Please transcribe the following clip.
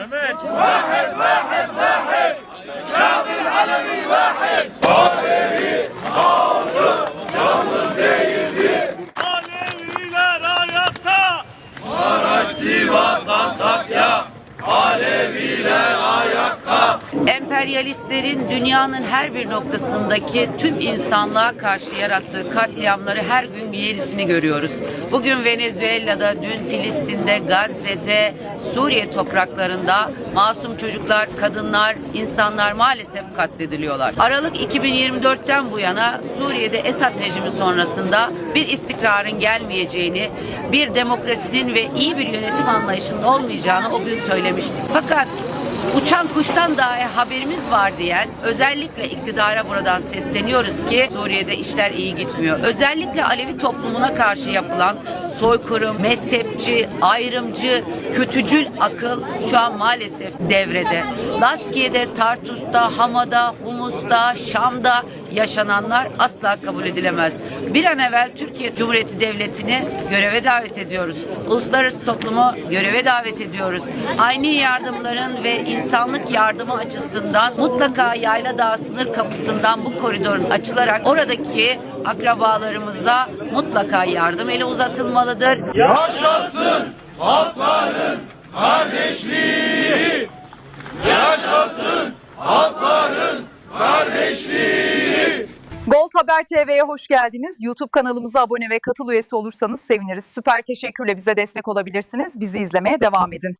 ممات واحد واحد واحد الشعب العلمي واحد قاهري قاهر canımız değildi. Aleviler ayakta. Maraş, Sivas, Antakya. Aleviler. Emperyalistlerin dünyanın her bir noktasındaki tüm insanlığa karşı yarattığı katliamları her gün yenisini görüyoruz. Bugün Venezuela'da, dün Filistin'de, Gazze'de, Suriye topraklarında masum çocuklar, kadınlar, insanlar maalesef katlediliyorlar. Aralık 2024'ten bu yana Suriye'de Esad rejimi sonrasında bir istikrarın gelmeyeceğini, bir demokrasinin ve iyi bir yönetim anlayışının olmayacağını o gün söylemiştik. Fakat uçan kuştan dahi haberimiz var diyen özellikle iktidara buradan sesleniyoruz ki Suriye'de işler iyi gitmiyor. Özellikle Alevi toplumuna karşı yapılan soykırım, mezhepçi, ayrımcı, kötücül akıl şu an maalesef devrede. Laskiye'de, Tartus'ta, Hama'da, Humus'ta, Şam'da yaşananlar asla kabul edilemez. Bir an evvel Türkiye Cumhuriyeti Devleti'ni göreve davet ediyoruz. Uluslararası toplumu göreve davet ediyoruz. Aynı yardımların ve insanlık yardımı açısından mutlaka Yayla Dağı sınır kapısından bu koridorun açılarak oradaki akrabalarımıza mutlaka yardım eli uzatılmalıdır. Yaşasın Haber TV'ye hoş geldiniz. YouTube kanalımıza abone ve katıl üyesi olursanız seviniriz. Süper teşekkürle bize destek olabilirsiniz. Bizi izlemeye devam edin.